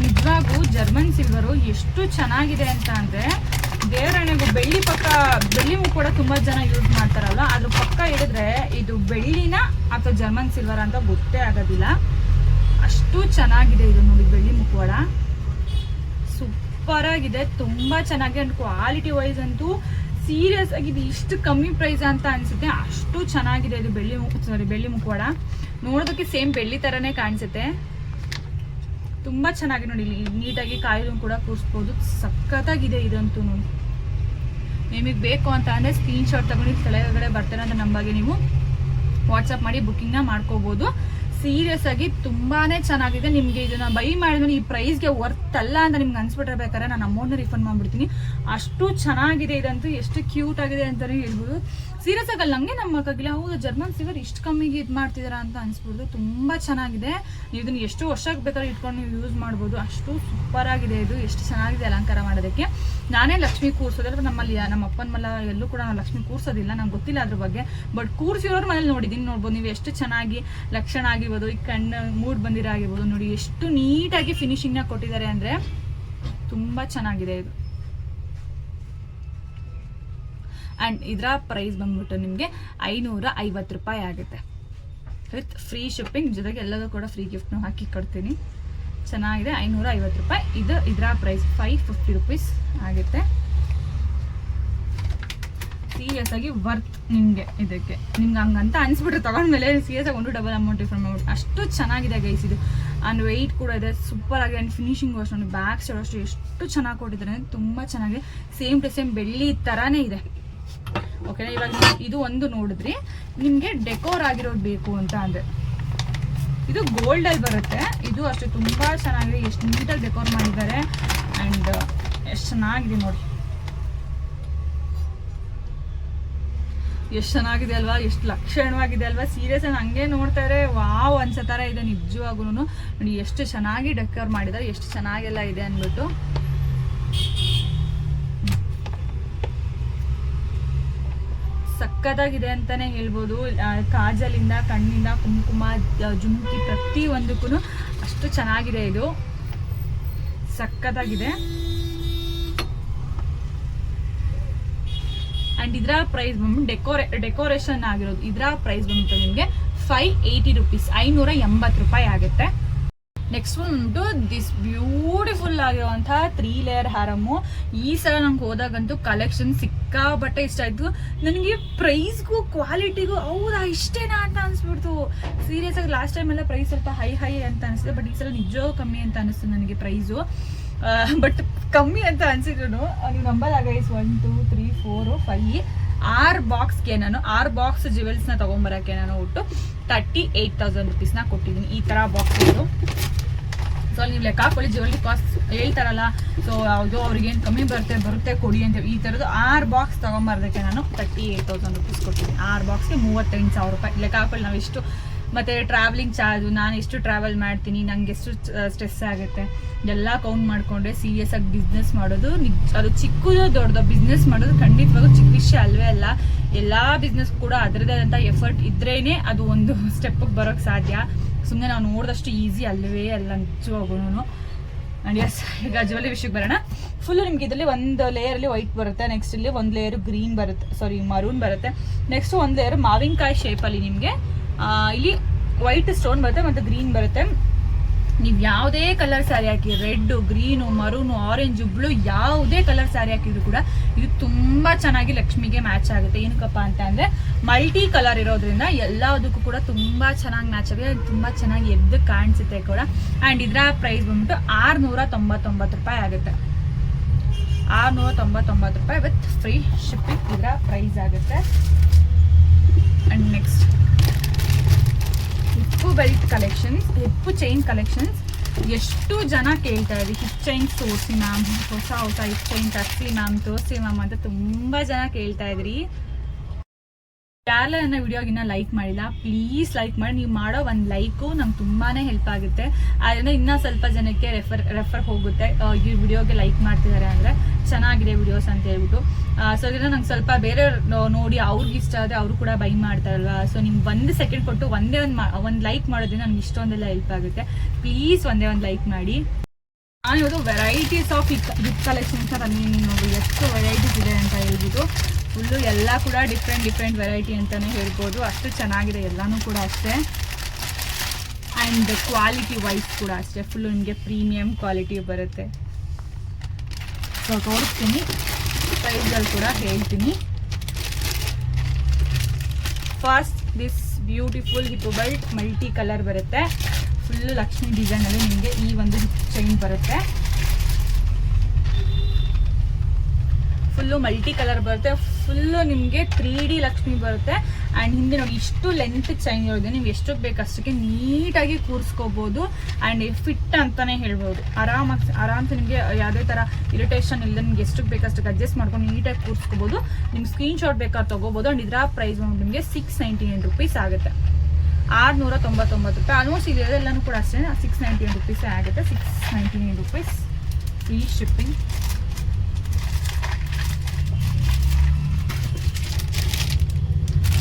ನಿಜವಾಗೂ ಜರ್ಮನ್ ಸಿಲ್ವರು ಎಷ್ಟು ಚೆನ್ನಾಗಿದೆ ಅಂತ ಅಂದರೆ ದೇವರಣೆಗೂ ಬೆಳ್ಳಿ ಪಕ್ಕ ಬೆಳ್ಳಿ ಕೂಡ ತುಂಬ ಜನ ಯೂಸ್ ಮಾಡ್ತಾರಲ್ಲ ಅದ್ರ ಪಕ್ಕ ಹಿಡಿದ್ರೆ ಇದು ಬೆಳ್ಳಿನ ಅಥವಾ ಜರ್ಮನ್ ಸಿಲ್ವರ್ ಅಂತ ಗೊತ್ತೇ ಆಗೋದಿಲ್ಲ. ಅಷ್ಟು ಚೆನ್ನಾಗಿದೆ ಇದು ನೋಡಿ ಬೆಳ್ಳಿ ಮುಖವಾಡ. ಸೂಪರ್ ಆಗಿದೆ, ತುಂಬ ಚೆನ್ನಾಗಿ ಅಂಡ್ ಕ್ವಾಲಿಟಿ ವೈಸ್ ಅಂತೂ ಸೀರಿಯಸ್ ಆಗಿ ಇದು ಇಷ್ಟು ಕಮ್ಮಿ ಪ್ರೈಸ್ ಅಂತ ಅನ್ಸುತ್ತೆ. ಅಷ್ಟು ಚೆನ್ನಾಗಿದೆ ಇದು ಬೆಳ್ಳಿ ಸಾರಿ ಬೆಳ್ಳಿ ಮುಖವಾಡ. ನೋಡೋದಕ್ಕೆ ಸೇಮ್ ಬೆಳ್ಳಿ ಥರನೇ ಕಾಣಿಸುತ್ತೆ. ತುಂಬ ಚೆನ್ನಾಗಿ ನೋಡಿ, ಇಲ್ಲಿ ನೀಟಾಗಿ ಕಾಯಿಲು ಕೂಡ ಕೂರಿಸ್ಬೋದು. ಸಖತ್ತಾಗಿದೆ ಇದಂತೂ ನೋಡಿ. ನಿಮಗೆ ಬೇಕು ಅಂತ ಅಂದರೆ ಸ್ಕ್ರೀನ್ಶಾಟ್ ತಗೊಂಡು ಕೆಳಗಡೆ ಬರ್ತಾರೆ ಅಂತ ನಂಬಾಗೆ ನೀವು ವಾಟ್ಸಪ್ ಮಾಡಿ ಬುಕ್ಕಿಂಗ್ನ ಮಾಡ್ಕೋಬೋದು. ಸೀರಿಯಸ್ ಆಗಿ ತುಂಬಾನೇ ಚೆನ್ನಾಗಿದೆ. ನಿಮಗೆ ಇದನ್ನ ಬೈ ಮಾಡಿದ್ಮೇಲೆ ಈ ಪ್ರೈಸ್ಗೆ ವರ್ತ್ ಅಲ್ಲ ಅಂತ ನಿಮ್ಗೆ ಅನ್ಸ್ಬಿಟ್ರೆ ಬೇಕಾದ್ರೆ ನಾನು ಅಮೌಂಟ್ ರಿಫಂಡ್ ಮಾಡ್ಬಿಡ್ತೀನಿ. ಅಷ್ಟು ಚೆನ್ನಾಗಿದೆ ಇದಂತೂ, ಎಷ್ಟು ಕ್ಯೂಟ್ ಆಗಿದೆ ಅಂತಲೇ ಹೇಳ್ಬೋದು. ಸೀರಿಯಸ್ ಆಗಲ್ಲ ನನಗೆ ನಮ್ಮ ಹೌದು ಜರ್ಮನ್ ಸಿವರ್ ಇಷ್ಟು ಕಮ್ಮಿಗೆ ಇದು ಮಾಡ್ತಿದಾರ ಅಂತ ಅನ್ಸ್ಬಿಡ್ದು. ತುಂಬ ಚೆನ್ನಾಗಿದೆ. ನೀವು ಇದನ್ನ ಎಷ್ಟು ವರ್ಷಕ್ಕೆ ಬೇಕಾದ್ರೆ ಇಟ್ಕೊಂಡು ನೀವು ಯೂಸ್ ಮಾಡ್ಬೋದು. ಅಷ್ಟು ಸೂಪರ್ ಆಗಿದೆ ಇದು. ಎಷ್ಟು ಚೆನ್ನಾಗಿದೆ ಅಲಂಕಾರ ಮಾಡೋದಕ್ಕೆ. ನಾನೇ ಲಕ್ಷ್ಮಿ ಕೂರ್ಸೋದಿಲ್ಲ ನಮ್ಮಲ್ಲಿ ನಮ್ಮ ಅಪ್ಪನ ಮಲ್ಲ ಎಲ್ಲೂ ಕೂಡ ನಾನು ಲಕ್ಷ್ಮಿ ಕೂರ್ಸೋದಿಲ್ಲ, ನಂಗೆ ಗೊತ್ತಿಲ್ಲ ಅದ್ರ ಬಗ್ಗೆ. ಬಟ್ ಕೂರ್ಸಿರೋರು ಮನೇಲಿ ನೋಡಿದ್ದೀನಿ ನೋಡ್ಬೋದು. ನೀವು ಎಷ್ಟು ಚೆನ್ನಾಗಿ ಲಕ್ಷಣ ಆಗಿರ್ಬೋದು, ಈ ಕಣ್ಣು ಮೂಡ್ ಬಂದಿರೋ ಆಗಿರ್ಬೋದು ನೋಡಿ, ಎಷ್ಟು ನೀಟಾಗಿ ಫಿನಿಶಿಂಗ್ನ ಕೊಟ್ಟಿದ್ದಾರೆ ಅಂದರೆ ತುಂಬ ಚೆನ್ನಾಗಿದೆ ಇದು. ಆ್ಯಂಡ್ ಇದರ ಪ್ರೈಸ್ ಬಂದ್ಬಿಟ್ಟು ನಿಮಗೆ ಐನೂರ ಐವತ್ತು ರೂಪಾಯಿ ಆಗುತ್ತೆ. ವಿತ್ ಫ್ರೀ ಶಿಪ್ಪಿಂಗ್ ಜೊತೆಗೆ ಎಲ್ಲದೂ ಕೂಡ ಫ್ರೀ ಗಿಫ್ಟ್ನು ಹಾಕಿ ಕೊಡ್ತೀನಿ. ಚೆನ್ನಾಗಿದೆ ಐನೂರ ಐವತ್ತು ರೂಪಾಯಿ. ಇದು ಇದರ ಪ್ರೈಸ್ ಫೈವ್ ಫಿಫ್ಟಿ ರುಪೀಸ್ ಆಗುತ್ತೆ. ಸೀರಿಯಸ್ ಆಗಿ ವರ್ತ್ ನಿಮಗೆ ಇದಕ್ಕೆ. ನಿಮ್ಗೆ ಹಂಗಂತ ಅನಿಸ್ಬಿಟ್ರೆ ತಗೊಂಡ್ಮೇಲೆ ಸೀರಿಯಸ್ ಆಗಿ ಒಂದು ಡಬಲ್ ಅಮೌಂಟ್ ರಿಫಂಡ್ ಅಮೌಂಟ್ ಅಷ್ಟು ಚೆನ್ನಾಗಿದೆ ಗೈಸ್ ಇದು. ಆ್ಯಂಡ್ ವೆಯ್ಟ್ ಕೂಡ ಇದೆ ಸೂಪರ್ ಆಗಿದೆ. ಆ್ಯಂಡ್ ಫಿನಿಶಿಂಗ್ ಅಷ್ಟು ನೋಡಿ ಬ್ಯಾಕ್ ಸೈಡ್ ಅಷ್ಟು ಎಷ್ಟು ಚೆನ್ನಾಗಿ ಕೊಟ್ಟಿದ್ದಾರೆ ಅಂದರೆ ತುಂಬ ಚೆನ್ನಾಗಿದೆ. ಸೇಮ್ ಟು ಸೇಮ್ ಬೆಳ್ಳಿ ಥರನೇ ಇದೆ. ಓಕೆನಾ ಇವಾಗ ಇದು ಒಂದು ನೋಡಿದ್ರಿ. ನಿಮಗೆ ಡೆಕೋರ್ ಆಗಿರೋದು ಬೇಕು ಅಂತ ಅಂದರೆ ಇದು ಗೋಲ್ಡ್ ಅಲ್ಲಿ ಬರುತ್ತೆ. ಇದು ಅಷ್ಟೇ, ತುಂಬ ಚೆನ್ನಾಗಿದೆ. ಎಷ್ಟು ನೀಟಾಗಿ ಡೆಕೋರ್ ಮಾಡಿದ್ದಾರೆ. ಅಂಡ್ ಎಷ್ಟು ಚೆನ್ನಾಗಿದೆ ನೋಡಿ. ಎಷ್ಟು ಚೆನ್ನಾಗಿದೆ ಅಲ್ವಾ? ಎಷ್ಟು ಲಕ್ಷಣವಾಗಿದೆ ಅಲ್ವಾ? ಸೀರಿಯಸ್ ಆಗಿ ಹಂಗೆ ನೋಡ್ತಾರೆ. ವಾವ್ ಅನ್ಸೋ ಥರ ಇದೆ ನಿಜವಾಗ್ಲೂ ನೋಡಿ, ಎಷ್ಟು ಚೆನ್ನಾಗಿ ಡೆಕೋರ್ ಮಾಡಿದ್ದಾರೆ. ಎಷ್ಟು ಚೆನ್ನಾಗೆಲ್ಲ ಇದೆ ಅಂದ್ಬಿಟ್ಟು. ಸಕ್ಕತ್ತಾಗಿದೆ ಅಂತಾನೆ ಹೇಳ್ಬೋದು. ಕಾಜಲಿಂದ, ಕಣ್ಣಿಂದ ಕುಂಕುಮ ಜುಮ್ಕಿ ಪ್ರತಿ ಒಂದಕ್ಕೂ ಅಷ್ಟು ಚೆನ್ನಾಗಿದೆ ಇದು. ಸಕ್ಕತ್ತಾಗಿದೆ ಅಂಡ್ ಇದರ ಪ್ರೈಸ್ ಬಂದು ಡೆಕೋರೇ ಡೆಕೋರೇಷನ್ ಆಗಿರೋದು. ಇದರ ಪ್ರೈಸ್ ಬಂದ್ಬಿಟ್ಟು ನಿಮಗೆ ಫೈವ್ ಏಯ್ಟಿ ರುಪೀಸ್ ಐನೂರ ಎಂಬತ್ತು ರೂಪಾಯಿ ಆಗುತ್ತೆ. ನೆಕ್ಸ್ಟ್ ಒಂದು ದಿಸ್ ಬ್ಯೂಟಿಫುಲ್ ಆಗಿರುವಂತಹ ತ್ರೀ ಲೇಯರ್ ಹ್ಯಾರಮು ಈ ಸಲ ನಂಗೆ ಹೋದಾಗಂತೂ ಕಲೆಕ್ಷನ್ ಸಿಕ್ಕಾಪಟ್ಟೆ ಇಷ್ಟ ಆಯ್ತು. ನನಗೆ ಪ್ರೈಸ್ಗೂ ಕ್ವಾಲಿಟಿಗೂ ಹೌದಾ, ಇಷ್ಟೇನಾ ಅಂತ ಅನಿಸ್ಬಿಡ್ತು. ಸೀರಿಯಸ್ ಆಗಿ ಲಾಸ್ಟ್ ಟೈಮ್ ಎಲ್ಲ ಪ್ರೈಸ್ ಸ್ವಲ್ಪ ಹೈ ಹೈ ಅಂತ ಅನಿಸಿದೆ ಬಟ್ ಈ ಸಲ ನಿಜವೂ ಕಮ್ಮಿ ಅಂತ ಅನಿಸ್ತು ನನಗೆ ಪ್ರೈಸು ಬಟ್ ಕಮ್ಮಿ ಅಂತ ಅನ್ಸಿದ್ರು ನೀವು ನಂಬಲಾಗ is one two three four five ಆರು ಬಾಕ್ಸ್ಗೆ ನಾನು, ಆರು ಬಾಕ್ಸ್ ಜ್ಯುವೆಲ್ಸ್ನ ತೊಗೊಂಬರೋಕ್ಕೆ ನಾನು ಒಟ್ಟು ತರ್ಟಿ ಏಯ್ಟ್ ತೌಸಂಡ್ ರುಪೀಸ್ನ ಕೊಟ್ಟಿದ್ದೀನಿ ಈ ಥರ ಬಾಕ್ಸ್ ಇದು ಸೊ ನೀವು ಲೆಕ್ಕ ಹಾಕೊಳ್ಳಿ ಜ್ಯುವೆಲ್ರಿ ಕಾಸ್ಟ್ ಹೇಳ್ತಾರಲ್ಲ. ಸೊ ಅದು ಅವ್ರಿಗೇನು ಕಮ್ಮಿ ಬರುತ್ತೆ ಬರುತ್ತೆ, ಕೊಡಿ ಅಂತ ಈ ಥರದ್ದು ಆರು ಬಾಕ್ಸ್ ತೊಗೊಂಬರೋದಕ್ಕೆ ನಾನು ತರ್ಟಿ ಏಟ್ ತೌಸಂಡ್ ರುಪೀಸ್ ಕೊಡ್ತೀನಿ. ಆರು ಬಾಕ್ಸ್ಗೆ ಮೂವತ್ತೆಂಟು ಸಾವಿರ ರೂಪಾಯಿ. ಲೆಕ್ಕ ಹಾಕೊಳ್ಳಿ, ನಾವು ಎಷ್ಟು ಮತ್ತು ಟ್ರಾವೆಲಿಂಗ್ ಚಾರ್ಜು ನಾನು ಎಷ್ಟು ಟ್ರಾವೆಲ್ ಮಾಡ್ತೀನಿ ನನಗೆ ಎಷ್ಟು ಸ್ಟ್ರೆಸ್ ಆಗುತ್ತೆ. ಎಲ್ಲ ಕೌಂಟ್ ಮಾಡಿಕೊಂಡ್ರೆ ಸೀರಿಯಸ್ ಆಗಿ ಬಿಸ್ನೆಸ್ ಮಾಡೋದು ನಿಜ ಅದು ಚಿಕ್ಕದು ದೊಡ್ಡದು ಬಿಸ್ನೆಸ್ ಮಾಡೋದು ಖಂಡಿತವಾಗೂ ಚಿಕ್ಕ ವಿಷಯ ಅಲ್ವೇ ಅಲ್ಲ. ಎಲ್ಲ ಬಿಸ್ನೆಸ್ ಕೂಡ ಅದರದೇ ಆದಂಥ ಎಫರ್ಟ್ ಇದ್ರೇ ಅದು ಒಂದು ಸ್ಟೆಪ್ಪಿಗೆ ಬರೋಕ್ಕೆ ಸಾಧ್ಯ. ಸುಮ್ಮನೆ ನಾವು ನೋಡಿದಷ್ಟು ಈಸಿ ಅಲ್ಲವೇ ಅಲ್ಲ ನಿಜವಾಗೂ ಆ್ಯಂಡ್ ಎಸ್ ಈಗ ಜ್ಯುವೆಲ್ಲರಿ ವಿಷಯಕ್ಕೆ ಬರೋಣ. ಫುಲ್ಲು ನಿಮ್ಗೆ ಇದರಲ್ಲಿ ಒಂದು ಲೇಯರಲ್ಲಿ ವೈಟ್ ಬರುತ್ತೆ ನೆಕ್ಸ್ಟ್ ಇಲ್ಲಿ ಒಂದು ಲೇಯರ್ ಗ್ರೀನ್ ಬರುತ್ತೆ ಸಾರಿ ಮರೂನ್ ಬರುತ್ತೆ. ನೆಕ್ಸ್ಟ್ ಒಂದು ಲೇಯರ್ ಮಾವಿನಕಾಯಿ ಶೇಪಲ್ಲಿ ನಿಮಗೆ ಇಲ್ಲಿ ವೈಟ್ ಸ್ಟೋನ್ ಬರುತ್ತೆ ಮತ್ತು ಗ್ರೀನ್ ಬರುತ್ತೆ. ನೀವು ಯಾವುದೇ ಕಲರ್ ಸ್ಯಾರಿ ಹಾಕಿ red green maroon orange blue ಯಾವುದೇ ಕಲರ್ ಸ್ಯಾರಿ ಹಾಕಿದ್ರು ಕೂಡ ಇದು ತುಂಬಾ ಚೆನ್ನಾಗಿ ಲಕ್ಷ್ಮಿಗೆ ಮ್ಯಾಚ್ ಆಗುತ್ತೆ. ಏನಕ್ಕಪ್ಪ ಅಂತ ಅಂದರೆ ಮಲ್ಟಿ ಕಲರ್ ಇರೋದ್ರಿಂದ ಎಲ್ಲದಕ್ಕೂ ಕೂಡ ತುಂಬಾ ಚೆನ್ನಾಗಿ ಮ್ಯಾಚ್ ಆಗುತ್ತೆ ತುಂಬಾ ಚೆನ್ನಾಗಿ ಎದ್ದು ಕಾಣಿಸುತ್ತೆ ಕೂಡ. ಆ್ಯಂಡ್ ಇದರ ಪ್ರೈಸ್ ಬಂದ್ಬಿಟ್ಟು ಆರುನೂರ ತೊಂಬತ್ತೊಂಬತ್ತು ರೂಪಾಯಿ ಆಗುತ್ತೆ. ಆರುನೂರ ತೊಂಬತ್ತೊಂಬತ್ತು ರೂಪಾಯಿ ವಿತ್ ಫ್ರೀ ಶಿಪ್ಪಿಂಗ್ ಇದರ ಪ್ರೈಸ್ ಆಗುತ್ತೆ. And next hip belt collections hip chain collections ಎಷ್ಟು ಜನ ಕೇಳ್ತಾ ಇದ್ರಿ ಹಿಪ್ ಚೈನ್ ತೋರಿಸಿ ಮ್ಯಾಮ್ ಹೊಸ ಹೊಸ ಹಿಪ್ ಚೈನ್ ತರಿಸಿ ಮ್ಯಾಮ್ ತೋರಿಸಿ ಮ್ಯಾಮ್ ಅಂತ ತುಂಬ ಜನ ಕೇಳ್ತಾ ಇದ್ರಿ. ಯಾರೆಲ್ಲ ನನ್ನ ವಿಡಿಯೋಗಿನ್ನ ಲೈಕ್ ಮಾಡಿಲ್ಲ. ಪ್ಲೀಸ್ ಲೈಕ್ ಮಾಡಿ. ನೀವು ಮಾಡೋ ಒಂದು ಲೈಕು ನಮ್ಗೆ ತುಂಬಾ ಹೆಲ್ಪ್ ಆಗುತ್ತೆ. ಅದರಿಂದ ಇನ್ನೂ ಸ್ವಲ್ಪ ಜನಕ್ಕೆ ರೆಫರ್ ರೆಫರ್ ಹೋಗುತ್ತೆ. ಈ ವಿಡಿಯೋಗೆ ಲೈಕ್ ಮಾಡ್ತಿದ್ದಾರೆ ಅಂದರೆ ಚೆನ್ನಾಗಿದೆ ವಿಡಿಯೋಸ್ ಅಂತ ಹೇಳ್ಬಿಟ್ಟು. ಸೊ ಇದರಿಂದ ನಂಗೆ ಸ್ವಲ್ಪ ಬೇರೆ ನೋಡಿ ಅವ್ರಿಗೆ ಇಷ್ಟ ಆದರೆ ಅವರು ಕೂಡ ಬೈ ಮಾಡ್ತಾರಲ್ವಾ? ಸೊ ನಿಮ್ಗೆ ಒಂದು ಸೆಕೆಂಡ್ ಕೊಟ್ಟು ಒಂದೇ ಒಂದು ಒಂದು ಲೈಕ್ ಮಾಡೋದ್ರಿಂದ ನಮ್ಗೆ ಇಷ್ಟೊಂದೆಲ್ಲ ಹೆಲ್ಪ್ ಆಗುತ್ತೆ. ಪ್ಲೀಸ್ ಒಂದೇ ಒಂದು ಲೈಕ್ ಮಾಡಿ. ನಾನು ಇವತ್ತು varieties of hip hip collections ತಂದಿದ್ದೀನಿ ನೋಡಿ. ಎಷ್ಟು ವೆರೈಟೀಸ್ ಇದೆ ಅಂತ ಹೇಳ್ಬಿಟ್ಟು. ಫುಲ್ಲು ಎಲ್ಲ ಕೂಡ ಡಿಫ್ರೆಂಟ್ ಡಿಫ್ರೆಂಟ್ ವೆರೈಟಿ ಅಂತಲೇ ಹೇಳ್ಬೋದು. ಅಷ್ಟು ಚೆನ್ನಾಗಿದೆ, ಎಲ್ಲನೂ ಕೂಡ ಅಷ್ಟೇ. ಆ್ಯಂಡ್ ಕ್ವಾಲಿಟಿ ವೈಸ್ ಕೂಡ ಅಷ್ಟೇ. ಫುಲ್ಲು ನಿಮಗೆ ಪ್ರೀಮಿಯಂ ಕ್ವಾಲಿಟಿ ಬರುತ್ತೆ. ಸೊ ತೋರಿಸ್ತೀನಿ. ಪ್ರೈಸ್ಗಳು ಕೂಡ ಹೇಳ್ತೀನಿ. First this beautiful hip belt multi colour ಬರುತ್ತೆ. ಫುಲ್ಲು ಲಕ್ಷ್ಮಿ ಡಿಸೈನಲ್ಲಿ ನಿಮಗೆ ಈ ಒಂದು ಚೈನ್ ಬರುತ್ತೆ. ಫುಲ್ಲು ಮಲ್ಟಿ ಕಲರ್ ಬರುತ್ತೆ. ಫುಲ್ಲು ನಿಮಗೆ ತ್ರೀ ಡಿ ಲಕ್ಷ್ಮಿ ಬರುತ್ತೆ. ಆ್ಯಂಡ್ ಹಿಂದೆ ನೋಡಿ ಇಷ್ಟು ಲೆಂತ್ ಚೈನ್ ಇರೋದು. ನೀವು ಎಷ್ಟಕ್ಕೆ ಬೇಕಷ್ಟಕ್ಕೆ ನೀಟಾಗಿ ಕೂರಿಸ್ಕೋಬೋದು. ಆ್ಯಂಡ್ ಫಿಟ್ ಅಂತಲೇ ಹೇಳ್ಬೋದು. ಆರಾಮಾಗಿ ಆರಾಮ್ಸೆ ನಿಮಗೆ ಯಾವುದೇ ಥರ ಇರಿಟೇಷನ್ ಇಲ್ಲದೆ ನಿಮ್ಗೆ ಎಷ್ಟಕ್ಕೆ ಬೇಕಷ್ಟಕ್ಕೆ ಅಡ್ಜಸ್ಟ್ ಮಾಡ್ಕೊಂಡು ನೀಟಾಗಿ ಕೂರಿಸ್ಕೋಬೋದು. ನಿಮ್ಗೆ ಸ್ಕ್ರೀನ್ಶಾಟ್ ಬೇಕಾದ್ರೆ ತೊಗೋಬೋದು. ಆ್ಯಂಡ್ ಇದರ ಪ್ರೈಸ್ ನಿಮಗೆ ಸಿಕ್ಸ್ ನೈಂಟಿ ನೈನ್ ರುಪೀಸ್ ಆಗುತ್ತೆ. ಆರುನೂರ ತೊಂಬತ್ತೊಂಬತ್ತು ರೂಪಾಯಿ ಆಲ್ಮೋಸ್ಟ್ ಇದೆಲ್ಲನೂ ಕೂಡ ಅಷ್ಟೇ ಸಿಕ್ಸ್ ನೈಂಟಿ ನೈನ್ ರುಪೀಸೇ ಆಗುತ್ತೆ. Six ninety nine rupees free shipping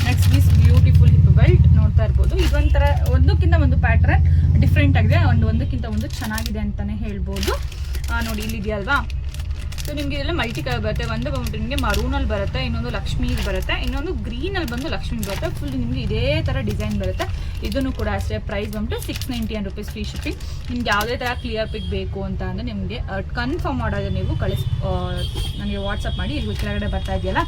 next this beautiful hip belt ನೋಡ್ತಾ ಇರ್ಬೋದು ಒಂದಕ್ಕಿಂತ ಒಂದು ಪ್ಯಾಟ್ರನ್ ಡಿಫ್ರೆಂಟ್ ಆಗಿದೆ. ಒಂದು ಒಂದಕ್ಕಿಂತ ಒಂದು ಚೆನ್ನಾಗಿದೆ ಅಂತಾನೆ ಹೇಳ್ಬೋದು. ನೋಡಿ ಇಲ್ಲಿ ಇದೆಯಲ್ವಾ ಸೊ ನಿಮಗೆ ಇದೆಲ್ಲ ಮಲ್ಟಿ ಕಲರ್ ಬರುತ್ತೆ. ಒಂದು ಬಂದ್ಬಿಟ್ಟು ನಿಮಗೆ ಮರೂನಲ್ಲಿ ಬರುತ್ತೆ, ಇನ್ನೊಂದು ಲಕ್ಷ್ಮಿ ಬರುತ್ತೆ, ಇನ್ನೊಂದು ಗ್ರೀನಲ್ಲಿ ಬಂದು ಲಕ್ಷ್ಮಿ ಬರುತ್ತೆ. ಫುಲ್ ನಿಮಗೆ ಇದೇ ಥರ ಡಿಸೈನ್ ಬರುತ್ತೆ. ಇದನ್ನು ಕೂಡ ಅಷ್ಟೇ ಪ್ರೈಸ್ ಬಂದ್ಬಿಟ್ಟು six ninety one rupees free shipping ನಿಮ್ಗೆ ಯಾವುದೇ ಥರ ಕ್ಲಿಯರ್ ಪಿಕ್ ಬೇಕು ಅಂತ ಅಂದರೆ ನಿಮಗೆ ಕನ್ಫರ್ಮ್ ಮಾಡೋದು ನೀವು ಕಳಿಸ್ ನನಗೆ ವಾಟ್ಸಪ್ ಮಾಡಿ, ಇಲ್ಲಿ ಕೆಳಗಡೆ ಬರ್ತಾ ಇದೆಯಲ್ಲ?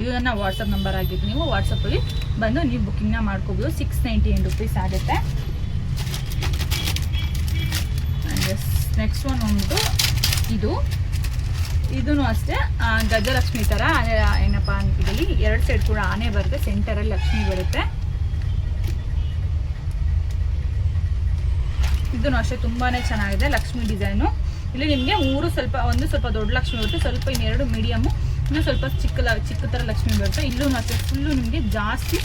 ಇದು ನನ್ನ ವಾಟ್ಸಪ್ ನಂಬರ್ ಆಗಿದ್ದು ನೀವು ವಾಟ್ಸಪ್ಪಲ್ಲಿ ಬಂದು ನೀವು ಬುಕ್ಕಿಂಗ್ನ ಮಾಡ್ಕೋಬೋದು. ಸಿಕ್ಸ್ ನೈಂಟಿ ಏನ್ ರುಪೀಸ್ ಆಗುತ್ತೆ ನೆಕ್ಸ್ಟ್ ಒನ್ ಒಂದು ಇದು. ಇದೂ ಅಷ್ಟೇ. ಗಜಲಕ್ಷ್ಮಿ ಥರ ಏನಪ್ಪ ಅಂತಿದ್ದೀವಿ. ಎರಡು ಸೈಡ್ ಕೂಡ ಆನೆ ಬರುತ್ತೆ. ಸೆಂಟರಲ್ಲಿ ಲಕ್ಷ್ಮಿ ಬರುತ್ತೆ. ಇದೂ ಅಷ್ಟೇ ತುಂಬಾ ಚೆನ್ನಾಗಿದೆ ಲಕ್ಷ್ಮಿ ಡಿಸೈನು ಇಲ್ಲಿ ನಿಮಗೆ ಮೂರು ಸ್ವಲ್ಪ, ಒಂದು ಸ್ವಲ್ಪ ದೊಡ್ಡ ಲಕ್ಷ್ಮಿ ಬರುತ್ತೆ. ಸ್ವಲ್ಪ ಇನ್ನೆರಡು ಮೀಡಿಯಮ್ಮು ಇನ್ನು ಸ್ವಲ್ಪ ಚಿಕ್ಕ ಚಿಕ್ಕ ಥರ ಲಕ್ಷ್ಮಿ ಬರುತ್ತೆ ಇಲ್ಲೂ ಮತ್ತೆ ಫುಲ್ಲು ನಿಮಗೆ ಜಾಸ್ತಿ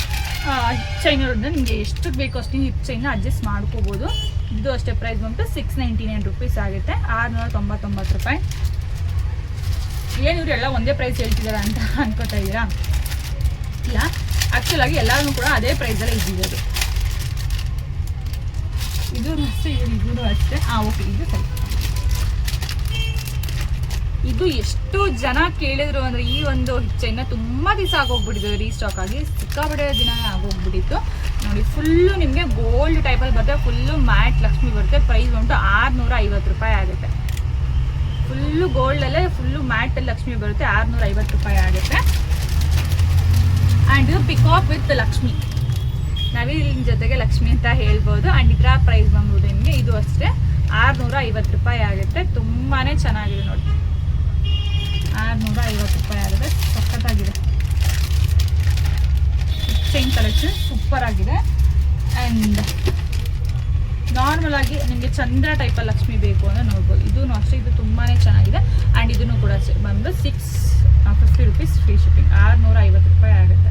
ಇರೋದ್ರಿಂದ ನಿಮಗೆ ಎಷ್ಟು ಬೇಕು ಅಷ್ಟು ಹಿಪ್ ಚೈನ ಅಡ್ಜಸ್ಟ್ ಮಾಡ್ಕೋಬೋದು. ಇದು ಅಷ್ಟೇ ಪ್ರೈಸ್ ಬಂತು ಸಿಕ್ಸ್ ನೈಂಟಿ ನೈನ್ ರುಪೀಸ್ ಆಗುತ್ತೆ. ಆರುನೂರ ತೊಂಬತ್ತೊಂಬತ್ತು ರೂಪಾಯಿ. ಏನು ಎಲ್ಲ ಒಂದೇ ಪ್ರೈಸ್ ಹೇಳ್ತಿದ್ದಾರೆ ಅಂತ ಅನ್ಕೋತಾ ಇದ್ದೀರಾ? ಇಲ್ಲ. ಆ್ಯಕ್ಚುಲಾಗಿ ಎಲ್ಲರೂ ಕೂಡ ಅದೇ ಪ್ರೈಸಲ್ಲೇ ಇದ್ದಿರೋದು ಇದು ಅಷ್ಟೇ ಇದು ಅಷ್ಟೇ. ಹಾಂ ಓಕೆ ಇದು ಸರಿ. ಇದು ಎಷ್ಟು ಜನ ಕೇಳಿದ್ರು ಅಂದ್ರೆ ಈ ಒಂದು ಚೈನ ತುಂಬಾ ದಿವಸ ಆಗೋಗ್ಬಿಟ್ಟಿದ್ದು ರೀಸ್ಟಾಕ್ ಆಗಿ ಸಿಕ್ಕಾಬಿಡ ದಿನ ಆಗೋಗ್ಬಿಟ್ಟಿತ್ತು. ನೋಡಿ ಫುಲ್ಲು ನಿಮಗೆ ಗೋಲ್ಡ್ ಟೈಪಲ್ಲಿ ಬರುತ್ತೆ. ಫುಲ್ಲು ಮ್ಯಾಟ್ ಲಕ್ಷ್ಮಿ ಬರುತ್ತೆ. ಪ್ರೈಸ್ ಬಂದು ಆರುನೂರ ಐವತ್ತು ರೂಪಾಯಿ ಆಗುತ್ತೆ. ಫುಲ್ಲು ಗೋಲ್ಡಲ್ಲೇ ಫುಲ್ಲು ಮ್ಯಾಟ್ ಲಕ್ಷ್ಮಿ ಬರುತ್ತೆ. ಆರುನೂರ ಐವತ್ತು ರೂಪಾಯಿ ಆಗುತ್ತೆ. ಆ್ಯಂಡ್ ಇದು ಪಿಕಾಪ್ ವಿತ್ ಲಕ್ಷ್ಮಿ ನವಿಲಿನ ಜೊತೆಗೆ ಲಕ್ಷ್ಮಿ ಅಂತ ಹೇಳ್ಬೋದು. ಆ್ಯಂಡ್ ಇದರ ಪ್ರೈಸ್ ಬಂದ್ಬಿಟ್ಟು ನಿಮಗೆ ಇದು ಅಷ್ಟೇ. ಆರುನೂರ ಐವತ್ತು ರೂಪಾಯಿ ಆಗುತ್ತೆ. ತುಂಬಾ ಚೆನ್ನಾಗಿದೆ ನೋಡಿ. ಆರುನೂರ ಐವತ್ತು ರೂಪಾಯಿ ಆಗಿದೆ. ಸಖತ್ತಾಗಿದೆ. ಚೈನ್ ಕಲೆಕ್ಷನ್ ಸೂಪರ್ ಆಗಿದೆ. ಆ್ಯಂಡ್ ನಾರ್ಮಲ್ ಆಗಿ ನಿಮಗೆ ಚಂದ್ರ ಟೈಪಲ್ಲಿ ಲಕ್ಷ್ಮಿ ಬೇಕು ಅಂದರೆ ನೋಡ್ಬೋದು. ಇದೂ ಅಷ್ಟೇ, ಇದು ತುಂಬಾ ಚೆನ್ನಾಗಿದೆ. ಆ್ಯಂಡ್ ಇದನ್ನು ಕೂಡ ಬಂದು six fifty rupees free shipping ಆರುನೂರ ಐವತ್ತು ರೂಪಾಯಿ ಆಗುತ್ತೆ.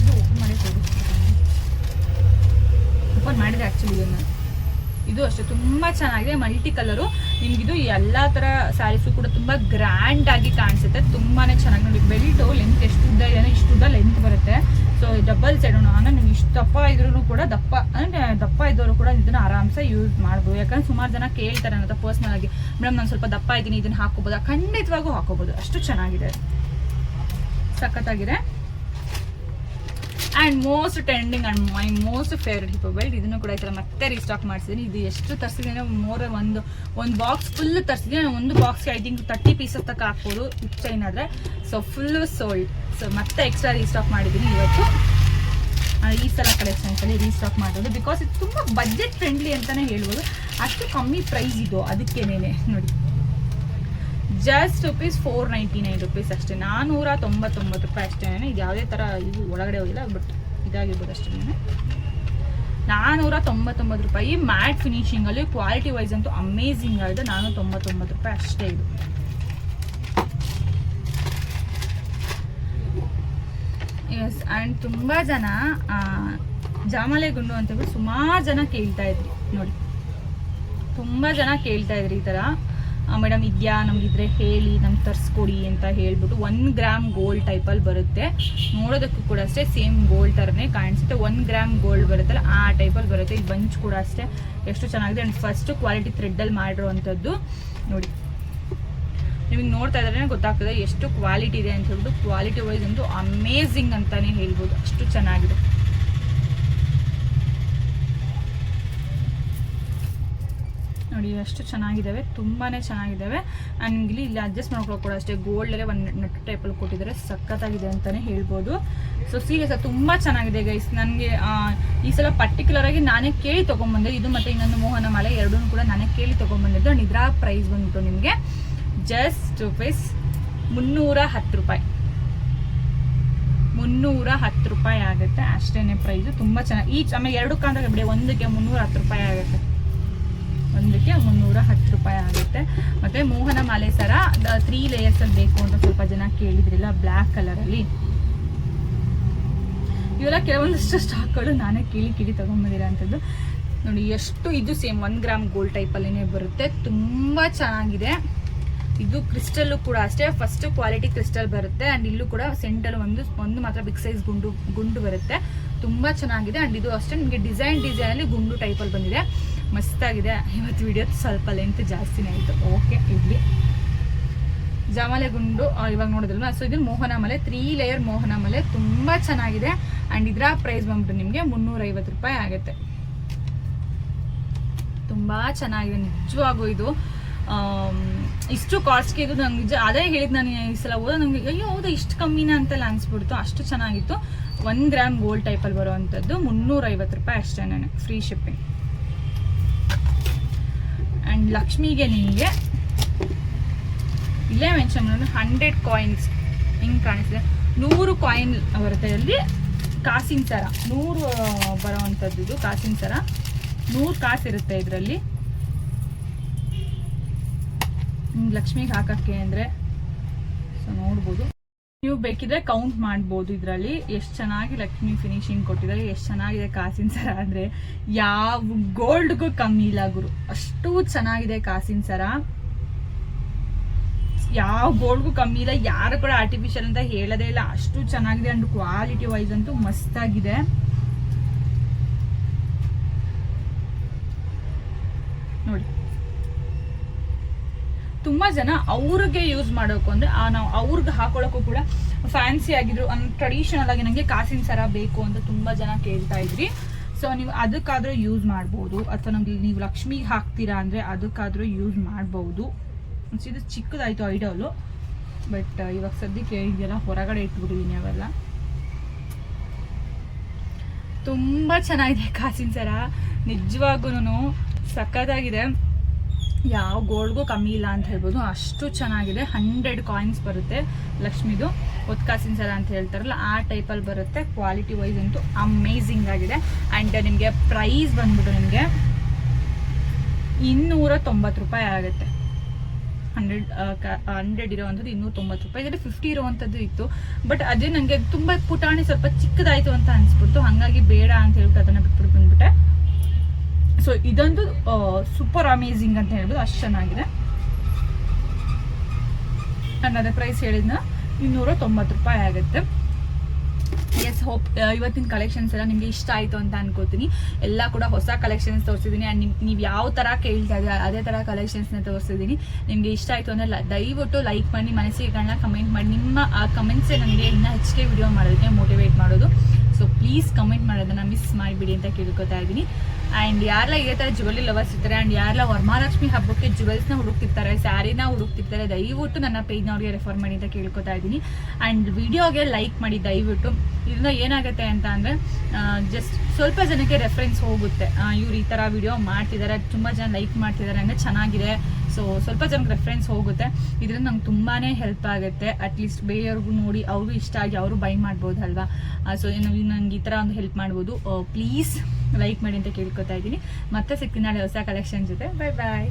ಇದು ಓಪನ್ ಮಾಡಿ ಓಪನ್ ಮಾಡಿದೆ ಆ್ಯಕ್ಚುಲಿ ಇದನ್ನು. ಇದು ಅಷ್ಟೇ. ತುಂಬ ಚೆನ್ನಾಗಿದೆ. ಮಲ್ಟಿ ಕಲರು ನಿಮಗಿದು ಎಲ್ಲ ಥರ ಸ್ಯಾರೀಸು ಕೂಡ ತುಂಬ ಗ್ರ್ಯಾಂಡ್ ಆಗಿ ಕಾಣಿಸುತ್ತೆ. ತುಂಬಾ ಚೆನ್ನಾಗಿ ನೋಡಿ. ಬೆಲ್ಟು ಲೆಂತ್ ಎಷ್ಟು ಉದ್ದ ಇದೆ ಇಷ್ಟು ಉದ್ದ ಲೆಂತ್ ಬರುತ್ತೆ. ಸೊ ಡಬಲ್ ಸೈಡ್ ನಾನು ನೀವು ಇಷ್ಟು ದಪ್ಪ ಇದ್ರೂ ಕೂಡ ದಪ್ಪ, ಅಂದರೆ ದಪ್ಪ ಇದ್ದವರು ಕೂಡ ಇದನ್ನು ಆರಾಮ್ಸೆ ಯೂಸ್ ಮಾಡ್ಬೋದು. ಯಾಕಂದ್ರೆ ಸುಮಾರು ಜನ ಕೇಳ್ತಾರೆ ಅಂತ ಪರ್ಸ್ನಲ್ ಆಗಿ. ಮೇಡಮ್, ನಾನು ಸ್ವಲ್ಪ ದಪ್ಪ ಇದ್ದೀನಿ, ಇದನ್ನು ಹಾಕೋಬೋದಾ ಖಂಡಿತವಾಗೂ ಹಾಕೋಬೋದು ಅಷ್ಟು ಚೆನ್ನಾಗಿದೆ. ಸಖತ್ತಾಗಿದೆ. And most trending and my most favourite hip belt ಇದನ್ನು ಕೂಡ ಈ ಥರ ಮತ್ತೆ ರೀಸ್ಟಾಕ್ ಮಾಡಿಸಿದ್ದೀನಿ ಇದು ಎಷ್ಟು ತರಿಸಿದ್ದೀನಿ ಮೋರ್ ಒಂದು ಒಂದು ಬಾಕ್ಸ್ ಫುಲ್ ತರಿಸಿದ್ದೀನಿ ಒಂದು ಬಾಕ್ಸ್ಗೆ ಐ ಥಿಂಕ್ ತರ್ಟಿ ಪೀಸಸ್ ತಕ್ಕ ಹಾಕ್ಬೋದು ಚೈನ್ ಆದರೆ. ಸೊ ಫುಲ್ ಸೋಲ್ಡ್ ಸೊ ಮತ್ತೆ ಎಕ್ಸ್ಟ್ರಾ ರೀಸ್ಟಾಕ್ ಮಾಡಿದ್ದೀನಿ ಇವತ್ತು. ಈ ಸಲ ಕಲೆಕ್ಷನ್ಸಲ್ಲಿ ರೀಸ್ಟಾಕ್ ಮಾಡೋದು. ಬಿಕಾಸ್ ಇದು ತುಂಬ ಬಜೆಟ್ ಫ್ರೆಂಡ್ಲಿ ಅಂತಲೇ ಹೇಳ್ಬೋದು. ಅಷ್ಟು ಕಮ್ಮಿ ಪ್ರೈಸ್ ಇದು. ಅದಕ್ಕೇನೆ ನೋಡಿ. Just rupees four ninety nine rupees ಅಷ್ಟೇ. ನಾನ್ನೂರ ತೊಂಬತ್ತೊಂಬತ್ತು ರೂಪಾಯಿ ಅಷ್ಟೇ ಇದು ಯಾವುದೇ ಥರ ಇದು ಒಳಗಡೆ ಹೋಗಿಲ್ಲ ಬಟ್ ಇದಾಗಿರ್ಬೋದು ಅಷ್ಟೇ ನಾನ್ನೂರ ತೊಂಬತ್ತೊಂಬತ್ತು ರೂಪಾಯಿ. ಮ್ಯಾಟ್ ಫಿನಿಶಿಂಗಲ್ಲಿ ಕ್ವಾಲಿಟಿ ವೈಸ್ ಅಂತೂ ಅಮೇಝಿಂಗ್ ಆಗಿದೆ. ನಾನ್ನೂರ ತೊಂಬತ್ತೊಂಬತ್ತು ರೂಪಾಯಿ ಅಷ್ಟೇ ಇದು. ಎಸ್ ಆ್ಯಂಡ್ ತುಂಬ ಜನ ಜಾಮಲೆ ಗುಂಡು ಅಂತ ಹೇಳ್ಬಿಟ್ಟು ಸುಮಾರು ಜನ ಕೇಳ್ತಾ ಇದ್ರಿ. ನೋಡಿ. ತುಂಬ ಜನ ಕೇಳ್ತಾ ಇದ್ರಿ ಈ ಥರ. ಮೇಡಮ್ ಇದೆಯಾ? ನಮಗಿದ್ರೆ ಹೇಳಿ, ನಮ್ಗೆ ತರಿಸ್ಕೊಡಿ ಅಂತ ಹೇಳ್ಬಿಟ್ಟು ಒನ್ ಗ್ರಾಮ್ ಗೋಲ್ಡ್ ಟೈಪಲ್ಲಿ ಬರುತ್ತೆ. ನೋಡೋದಕ್ಕೂ ಕೂಡ ಅಷ್ಟೇ ಸೇಮ್ ಗೋಲ್ಡ್ ಥರನೇ ಕಾಣಿಸುತ್ತೆ. ಒನ್ ಗ್ರಾಮ್ ಗೋಲ್ಡ್ ಬರುತ್ತಲ್ಲ, ಆ ಟೈಪಲ್ಲಿ ಬರುತ್ತೆ. ಈ ಬಂಚ್ ಕೂಡ ಅಷ್ಟೇ. ಎಷ್ಟು ಚೆನ್ನಾಗಿದೆ. ಆ್ಯಂಡ್ ಫಸ್ಟು ಕ್ವಾಲಿಟಿ ಥ್ರೆಡ್ಡಲ್ಲಿ ಮಾಡಿರೋವಂಥದ್ದು. ನೋಡಿ. ನಿಮಗೆ ನೋಡ್ತಾ ಇದ್ರೆ ಗೊತ್ತಾಗ್ತದೆ. ಎಷ್ಟು ಕ್ವಾಲಿಟಿ ಇದೆ ಅಂತ ಹೇಳ್ಬಿಟ್ಟು ಕ್ವಾಲಿಟಿ ವೈಸ್ ಅಂತೂ ಅಮೇಝಿಂಗ್ ಅಂತಲೇ ಹೇಳ್ಬೋದು. ಅಷ್ಟು ಚೆನ್ನಾಗಿದೆ. ನೋಡಿ, ಅಷ್ಟು ಚೆನ್ನಾಗಿದ್ದಾವೆ ತುಂಬಾ ಚೆನ್ನಾಗಿದ್ದಾವೆ ಆ್ಯಂಡ್ ನಿಮ್ಗೆ ಇಲ್ಲಿ ಅಡ್ಜಸ್ಟ್ ಮಾಡ್ಕೊಳ್ಳೋ ಕೂಡ ಅಷ್ಟೇ ಗೋಲ್ಡಲ್ಲೇ ಒಂದು ನಟ್ ಟೈಪಲ್ಲಿ ಕೊಟ್ಟಿದ್ದಾರೆ, ಸಖತ್ತಾಗಿದೆ ಅಂತಲೇ ಹೇಳ್ಬೋದು. ಸೊ ಸೀರೆ ಸರ್ ತುಂಬ ಚೆನ್ನಾಗಿದೆ ಗೈಸ್ ನನಗೆ ಈ ಸಲ ಪರ್ಟಿಕ್ಯುಲರ್ ಆಗಿ ನಾನೇ ಕೇಳಿ ತೊಗೊಂಬಂದೆ. ಇದು ಮತ್ತು ಇನ್ನೊಂದು ಮೋಹನ ಮಾಲೆ ಎರಡೂ ಕೂಡ ನಾನೇ ಕೇಳಿ ತೊಗೊಂಬಂದಿದ್ದು. ಆ್ಯಂಡ್ ಇದರ ಪ್ರೈಸ್ ಬಂದ್ಬಿಟ್ಟು ನಿಮಗೆ ಜಸ್ಟ್ ರುಪೀಸ್ ಮುನ್ನೂರ ಹತ್ತು ರೂಪಾಯಿ. ಮುನ್ನೂರ ಹತ್ತು ರೂಪಾಯಿ ಆಗುತ್ತೆ. ಅಷ್ಟೇನೆ ಪ್ರೈಸು ತುಂಬ ಚೆನ್ನಾಗಿ ಈಚ್ ಆಮೇಲೆ ಎರಡು ಕಾಂತ ಬಿಡಿ, ಒಂದಕ್ಕೆ ಮುನ್ನೂರ ಹತ್ತು ರೂಪಾಯಿ ಆಗುತ್ತೆ. ಒಂದಕ್ಕೆ ಮುನ್ನೂರ ಹತ್ತು ರೂಪಾಯಿ ಆಗುತ್ತೆ. ಮತ್ತು ಮೋಹನ ಮಾಲೆ ಸರ ತ್ರೀ ಲೇಯರ್ಸಲ್ಲಿ ಬೇಕು ಅಂತ ಸ್ವಲ್ಪ ಜನ ಕೇಳಿದ್ರಿಲ್ಲ ಬ್ಲ್ಯಾಕ್ ಕಲರಲ್ಲಿ ಇವೆಲ್ಲ ಕೆಲವೊಂದಷ್ಟು ಸ್ಟಾಕ್ಗಳು ನಾನೇ ಕೇಳಿ ಕೇಳಿ ಅಂಥದ್ದು. ನೋಡಿ, ಎಷ್ಟು ಇದು ಸೇಮ್ ಒನ್ ಗ್ರಾಮ್ ಗೋಲ್ಡ್ ಟೈಪಲ್ಲೇ ಬರುತ್ತೆ. ತುಂಬ ಚೆನ್ನಾಗಿದೆ. ಇದು ಕ್ರಿಸ್ಟಲ್ಲು ಕೂಡ ಅಷ್ಟೇ. ಫಸ್ಟ್ ಕ್ವಾಲಿಟಿ ಕ್ರಿಸ್ಟಲ್ ಬರುತ್ತೆ. ಆ್ಯಂಡ್ ಇಲ್ಲೂ ಕೂಡ ಸೆಂಟರ್ ಒಂದು ಒಂದು ಮಾತ್ರ ಬಿಗ್ ಸೈಜ್ ಗುಂಡು ಗುಂಡು ಬರುತ್ತೆ. ತುಂಬ ಚೆನ್ನಾಗಿದೆ. ಆ್ಯಂಡ್ ಇದು ಅಷ್ಟೇ ನಿಮಗೆ ಡಿಸೈನ್ ಡಿಸೈನಲ್ಲಿ ಗುಂಡು ಟೈಪಲ್ಲಿ ಬಂದಿದೆ. ಮಸ್ತಾಗಿದೆ. ಇವತ್ತು ವಿಡಿಯೋ ಸ್ವಲ್ಪ ಲೆಂತ್ ಜಾಸ್ತಿನೇ ಆಯಿತು. ಓಕೆ ಇಡ್ಲಿ. ಜಾಮಲೆ ಗುಂಡು ಇವಾಗ ನೋಡಿದ್ರಲ್ಲ ಸೊ ಇದು ಮೋಹನ ಮಲೆ ತ್ರೀ ಲೇಯರ್ ಮೋಹನ ಮಲೆ. ತುಂಬ ಚೆನ್ನಾಗಿದೆ. ಆ್ಯಂಡ್ ಇದರ ಪ್ರೈಸ್ ಬಂದ್ಬಿಟ್ಟು ನಿಮಗೆ ಮುನ್ನೂರೈವತ್ತು ರೂಪಾಯಿ ಆಗುತ್ತೆ. ತುಂಬ ಚೆನ್ನಾಗಿದೆ. ನಿಜವಾಗೂ ಇದು ಇಷ್ಟು ಕಾಸ್ಟ್ಗೆ ಇದು ನಂಗೆ ನಿಜ ಅದೇ ಹೇಳಿದ್ ನಾನು ಈ ಸಲ ಹೋದ ನನಗೆ ಅಯ್ಯೋ, ಹೌದಾ, ಇಷ್ಟು ಕಮ್ಮಿನ ಅಂತೆಲ್ಲ ಅನಿಸ್ಬಿಡ್ತು. ಅಷ್ಟು ಚೆನ್ನಾಗಿತ್ತು. ಒನ್ ಗ್ರಾಮ್ ಗೋಲ್ಡ್ ಟೈಪಲ್ಲಿ ಬರುವಂಥದ್ದು ಮುನ್ನೂರೈವತ್ತು ರೂಪಾಯಿ ಅಷ್ಟೇ ಫ್ರೀ ಶಿಪ್ಪಿಂಗ್ ಆ್ಯಂಡ್ ಲಕ್ಷ್ಮಿಗೆ ನಿಮಗೆ ಇಲ್ಲೇ ಮೆನ್ಷನ್ ಮಾಡೋದು ಹಂಡ್ರೆಡ್ ಕಾಯಿನ್ಸ್ ಹಿಂಗೆ ಕಾಣಿಸ್ತಿದೆ. ನೂರು ಕಾಯಿನ್ ಬರುತ್ತೆ ಅಲ್ಲಿ ಕಾಸಿನ ಸರ. ನೂರು ಬರೋವಂಥದ್ದು ಕಾಸಿನ ಸರ. ನೂರು ಕಾಸು ಇರುತ್ತೆ ಇದರಲ್ಲಿ. ಲಕ್ಷ್ಮಿಗೆ ಹಾಕೋಕ್ಕೆ ಅಂದರೆ ಸೊ ನೋಡ್ಬೋದು. ನೀವು ಬೇಕಿದ್ರೆ ಕೌಂಟ್ ಮಾಡ್ಬೋದು ಇದರಲ್ಲಿ. ಎಷ್ಟು ಚೆನ್ನಾಗಿ ಲಕ್ಷ್ಮಿ ಫಿನಿಶಿಂಗ್ ಕೊಟ್ಟಿದ್ದಾರೆ, ಎಷ್ಟು ಚೆನ್ನಾಗಿದೆ ಕಾಸಿನ ಸರ ಅಂದರೆ ಯಾವ ಗೋಲ್ಡ್ಗೂ ಕಮ್ಮಿ ಇಲ್ಲ ಗುರು. ಅಷ್ಟು ಚೆನ್ನಾಗಿದೆ ಕಾಸಿನ ಸರ. ಯಾವ ಗೋಲ್ಡ್ಗೂ ಕಮ್ಮಿ ಇಲ್ಲ, ಯಾರು ಕೂಡ ಆರ್ಟಿಫಿಷಿಯಲ್ ಅಂತ ಹೇಳೋದೇ ಇಲ್ಲ. ಅಷ್ಟು ಚೆನ್ನಾಗಿದೆ ಅಂಡ್ ಕ್ವಾಲಿಟಿ ವೈಸ್ ಅಂತೂ ಮಸ್ತಾಗಿದೆ ನೋಡಿ ತುಂಬಾ ಜನ ಅವ್ರಿಗೆ ಯೂಸ್ ಮಾಡೋಕು ಅಂದ್ರೆ, ಆ ನಾವು ಅವ್ರಿಗೆ ಹಾಕೊಳ್ಳೋಕ್ಕೂ ಕೂಡ ಫ್ಯಾನ್ಸಿ ಆಗಿದ್ರು ಟ್ರೆಡಿಷನಲ್ ಆಗಿ ನನಗೆ ಕಾಸಿನ ಸರ ಬೇಕು ಅಂತ ತುಂಬಾ ಜನ ಕೇಳ್ತಾ ಇದ್ರಿ. ಸೊ ನೀವು ಅದಕ್ಕಾದರೂ ಯೂಸ್ ಮಾಡ್ಬೋದು. ಅಥವಾ ನಮ್ಗೆ ನೀವು ಲಕ್ಷ್ಮಿಗೆ ಹಾಕ್ತೀರಾ ಅಂದ್ರೆ ಅದಕ್ಕಾದರೂ ಯೂಸ್ ಮಾಡ್ಬೋದು. ಇದು ಚಿಕ್ಕದಾಯಿತು ಐಡಾಲು ಬಟ್ ಇವಾಗ ಸದ್ಯಕ್ಕೆ ಇದೆಲ್ಲ ಹೊರಗಡೆ ಇಟ್ಬಿಟ್ಟಿದ್ದೀನಿ ಅವೆಲ್ಲ ತುಂಬ ಚೆನ್ನಾಗಿದೆ ಕಾಸಿನ ಸರ. ನಿಜವಾಗೂ ಸಖತ್ತಾಗಿದೆ. ಯಾವ ಗೋಲ್ಡ್ಗೂ ಕಮ್ಮಿ ಇಲ್ಲ ಅಂತ ಹೇಳ್ಬೋದು. ಅಷ್ಟು ಚೆನ್ನಾಗಿದೆ. ಹಂಡ್ರೆಡ್ ಕಾಯಿನ್ಸ್ ಬರುತ್ತೆ ಲಕ್ಷ್ಮಿದು. ಒತ್ಕಾಸಿನ ಸರ ಅಂತ ಹೇಳ್ತಾರಲ್ಲ, ಆ ಟೈಪಲ್ಲಿ ಬರುತ್ತೆ. ಕ್ವಾಲಿಟಿ ವೈಸ್ ಅಂತೂ ಅಮೇಝಿಂಗ್ ಆಗಿದೆ. ಆ್ಯಂಡ್ ನಿಮಗೆ ಪ್ರೈಸ್ ಬಂದ್ಬಿಟ್ಟು ನಿಮಗೆ ಇನ್ನೂರ ತೊಂಬತ್ತು ರೂಪಾಯಿ ಆಗುತ್ತೆ. ಹಂಡ್ರೆಡ್ ಹಂಡ್ರೆಡ್ ಇರೋವಂಥದ್ದು ಇನ್ನೂರ ತೊಂಬತ್ತು ರೂಪಾಯಿ. ಇದ್ರೆ ಫಿಫ್ಟಿ ಇರೋವಂಥದ್ದು ಇತ್ತು. ಬಟ್ ಅದೇ ನನಗೆ ತುಂಬ ಪುಟಾಣಿ ಸ್ವಲ್ಪ ಚಿಕ್ಕದಾಯಿತು ಅಂತ ಅನಿಸ್ಬಿಡ್ತು. ಹಾಗಾಗಿ ಬೇಡ ಅಂತ ಹೇಳ್ಬಿಟ್ಟು ಅದನ್ನು ಬಿಟ್ಬಿಟ್ಟು ಬಂದ್ಬಿಟ್ಟೆ. ಸೊ ಇದೊಂದು ಸೂಪರ್ ಅಮೇಝಿಂಗ್ ಅಂತ ಹೇಳ್ಬೋದು. ಅಷ್ಟು ಚೆನ್ನಾಗಿದೆ. ನಾನು ಅದೇ ಪ್ರೈಸ್ ಹೇಳಿದ್ನ ಇನ್ನೂರ ತೊಂಬತ್ತು ರೂಪಾಯಿ ಆಗುತ್ತೆ. ಎಸ್ ಹೋಪ್ ಇವತ್ತಿನ ಕಲೆಕ್ಷನ್ಸ್ ಎಲ್ಲ ನಿಮಗೆ ಇಷ್ಟ ಆಯಿತು ಅಂತ ಅನ್ಕೋತೀನಿ. ಎಲ್ಲ ಕೂಡ ಹೊಸ ಕಲೆಕ್ಷನ್ಸ್ ತೋರಿಸಿದ್ದೀನಿ. ಆ್ಯಂಡ್ ನಿಮ್, ನೀವು ಯಾವ ಥರ ಕೇಳ್ತಾ ಇದ್ದೀರ, ಅದೇ ಥರ ಕಲೆಕ್ಷನ್ಸ್ನ ತೋರಿಸಿದ್ದೀನಿ. ನಿಮಗೆ ಇಷ್ಟ ಆಯಿತು ಅಂದರೆ ದಯವಿಟ್ಟು ಲೈಕ್ ಮಾಡಿ ಮನಸ್ಸಿಗೆಗಳನ್ನ ಕಮೆಂಟ್ ಮಾಡಿ. ನಿಮ್ಮ, ಆ ಕಮೆಂಟ್ಸೇ ನನಗೆ ಇನ್ನೂ ಹೆಚ್ಚಿಗೆ ವಿಡಿಯೋ ಮಾಡೋದಕ್ಕೆ ಮೋಟಿವೇಟ್ ಮಾಡೋದು. ಸೊ ಪ್ಲೀಸ್ ಕಮೆಂಟ್ ಮಾಡೋದನ್ನ ಮಿಸ್ ಮಾಡಿಬಿಡಿ ಅಂತ ಕೇಳ್ಕೊತಾ ಇದ್ದೀನಿ. ಆ್ಯಂಡ್ ಯಾರೆಲ್ಲ ಇದೇ ಥರ ಜುವೆಲಿ ಲವರ್ಸ್ ಇರ್ತಾರೆ ಆ್ಯಂಡ್ ಯಾರೆಲ್ಲ ವರಮಹಾಲಕ್ಷ್ಮಿ ಹಬ್ಬಕ್ಕೆ ಜುವೆಲ್ಸ್ನ ಹುಡುಕ್ತಿರ್ತಾರೆ ಸ್ಯಾರಿನ ಹುಡುಕ್ತಿರ್ತಾರೆ, ದಯವಿಟ್ಟು ನನ್ನ ಪೇಜ್ನ ಅವ್ರಿಗೆ ರೆಫರ್ ಮಾಡಿ ಅಂತ ಕೇಳ್ಕೊತಾ ಇದ್ದೀನಿ. ಆ್ಯಂಡ್ ವಿಡಿಯೋಗೆ ಲೈಕ್ ಮಾಡಿ ದಯವಿಟ್ಟು. ಇದರಿಂದ ಏನಾಗುತ್ತೆ ಅಂತ ಅಂದರೆ ಜಸ್ಟ್ ಸ್ವಲ್ಪ ಜನಕ್ಕೆ ರೆಫರೆನ್ಸ್ ಹೋಗುತ್ತೆ. ಇವ್ರು ಈ ಥರ ವಿಡಿಯೋ ಮಾಡ್ತಿದ್ದಾರೆ ತುಂಬ ಜನ ಲೈಕ್ ಮಾಡ್ತಿದ್ದಾರೆ ಅಂದರೆ ಚೆನ್ನಾಗಿದೆ. ಸೊ ಸ್ವಲ್ಪ ಜನಕ್ಕೆ ರೆಫರೆನ್ಸ್ ಹೋಗುತ್ತೆ. ಇದರಿಂದ ನಂಗೆ ತುಂಬಾ ಹೆಲ್ಪ್ ಆಗುತ್ತೆ. ಅಟ್ಲೀಸ್ಟ್ ಬೇರೆಯವ್ರಿಗೂ ನೋಡಿ ಅವರು ಇಷ್ಟ ಆಗಿ ಅವರು ಬೈ ಮಾಡ್ಬೋದಲ್ವಾ ಸೊ ನಂಗೆ ಈ ಥರ ಒಂದು ಹೆಲ್ಪ್ ಮಾಡ್ಬೋದು. ಪ್ಲೀಸ್ ಲೈಕ್ ಮಾಡಿ ಅಂತ ಕೇಳ್ಕೊತಾ ಇದ್ದೀನಿ. ಮತ್ತೆ ಸಿಗ್ತೀನಿ ನಾಳೆ ಹೊಸ ಕಲೆಕ್ಷನ್ ಜೊತೆ. Bye bye